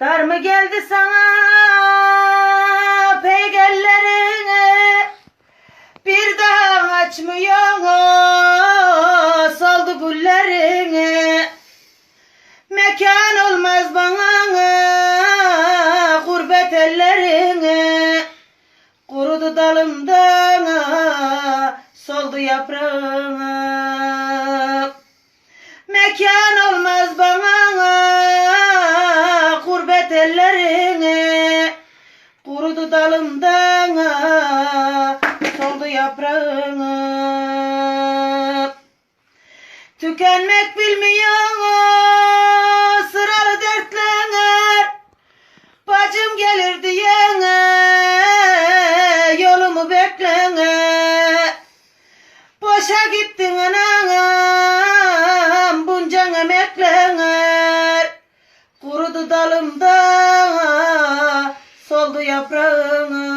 Dar mı geldi sana peygamberine? Bir daha açmıyor soldu güllerini Mekan olmaz bana gurbet ellerine. Kurudu dalımdan soldu yaprağım Mekan gurbet ellerine Kurudu dalımdan soldu yaprağım Tükenmek bilmiyor sıralı dertler Bacım gelir diyene yolumu beklene. Boşa gittin anam bunca emekler Kurudu dalımda soldu yaprağın